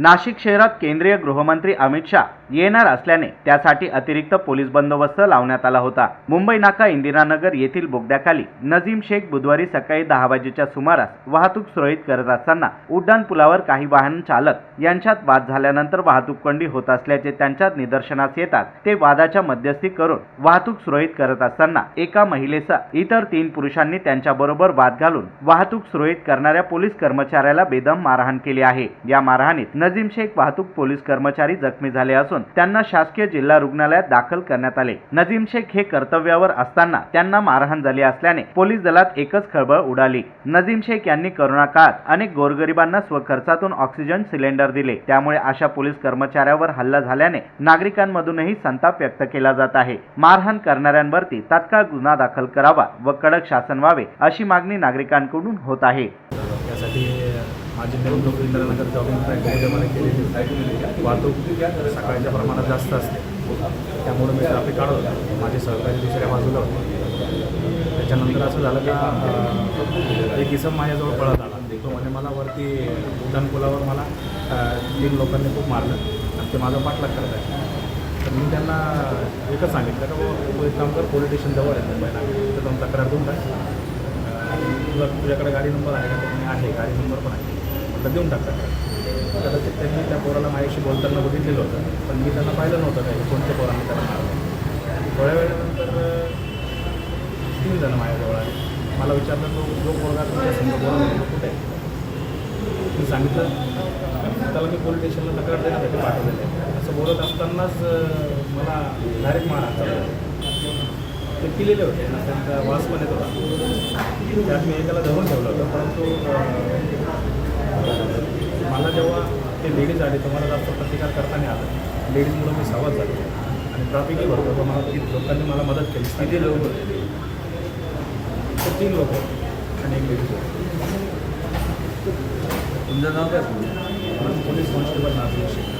नाशिक शहरात केंद्रीय गृहमंत्री अमित शाह येणार असल्याने त्यासाठी अतिरिक्त पोलीस बंदोबस्त लावण्यात आला होता. मुंबई नाका इंदिरानगर येथील बोगद्याखाली नजीम शेख बुधवारी सकाळी दहा वाजेच्या सुमारास वाहतूक सुरळीत करत असताना उड्डाण पुलावर काही वाहन चालक यांच्यात वाद झाल्यानंतर वाहतूक कोंडी होत असल्याचे त्यांच्या निदर्शनास येतात. ते वादाच्या मध्यस्थी करून वाहतूक सुरळीत करत असताना एका महिलेचा इतर तीन पुरुषांनी त्यांच्याबरोबर वाद घालून वाहतूक सुरळीत करणाऱ्या पोलीस कर्मचाऱ्याला बेदम मारहाण केली आहे. या मारहाणीत नजीम शेख वाहतूक पोलीस कर्मचारी जखमी झाले असून त्यांना शासकीय जिल्हा रुग्णालयात दाखल करण्यात आले. नजीम शेख हे कर्तव्यावर असताना त्यांना मारहाण झाली असल्याने पोलीस दलात एकच खळबळ उडाली. नजीम शेख यांनी करोना काळात अनेक गोरगरिबांना स्वखर्चातून ऑक्सिजन सिलेंडर दिले. त्यामुळे अशा पोलीस कर्मचाऱ्यावर हल्ला झाल्याने नागरिकांमधूनही संताप व्यक्त केला जात आहे. मारहाण करणाऱ्यांवरती तात्काळ गुन्हा दाखल करावा व कडक शासन व्हावे अशी मागणी नागरिकांकडून होत आहे. त्यासाठी माझी निवडणूक इंदिरानगर जॉगिंग ट्रॅक मला केलेली वाहतूक सकाळच्या प्रमाणात जास्त असते. त्यामुळे मी ट्रॅफिक काढवलं माझे सहकारी दुसऱ्या बाजूला होते. त्याच्यानंतर असं झालं का एक इसम माझ्याजवळ पळत आला. तो म्हणे मला वरती उड्डाणपुलावर मला तीन लोकांनी खूप मारलं. आणि ते माझा पाठलाग करत आहे तर मी त्यांना एकच सांगितलं का बाबा एक काम कर पोलीस स्टेशन जवळ आहे मुंबईला. तर जाऊन तक्रार देऊन काय तुझा तुझ्याकडे गाडी नंबर आहे का? तर आहे. गाडी नंबर पण आहे. म्हटलं देऊन टाकतात कदाचित त्यांनी त्या पोराला माझ्याशी बोलताना बघितलेलं होतं पण मी त्यांना पाहिलं नव्हतं काही. कोणत्या पोरांनी त्याला मारलं? थोड्या वेळानंतर तीन जण माझ्याजवळ आले. मला विचारलं तो जो पोरगा तुमच्या संघ बोला कुठे आहे? मी सांगितलं त्याला मी पोलीस स्टेशनला तक्रार देण्यासाठी पाठवलेलं आहे. असं बोलत असतानाच मला डायरेक्ट मारा ते पिलेले होते ना त्यांचा वास पण येत होता. त्यात मी एकाला धरून ठेवलं होतं परंतु मला जेव्हा ते लेडीज आले तर मला जास्त प्रतिकार करता नाही आला लेडीजमुळं मी सावध झालो. आणि ट्रॅफिकही भरत होतं मला ती लोकांनी मला मदत केली. किती लोक होते. ते तीन लोक आणि एक लेडीज होती. तुमचं नाव काय? Police constable Nashik.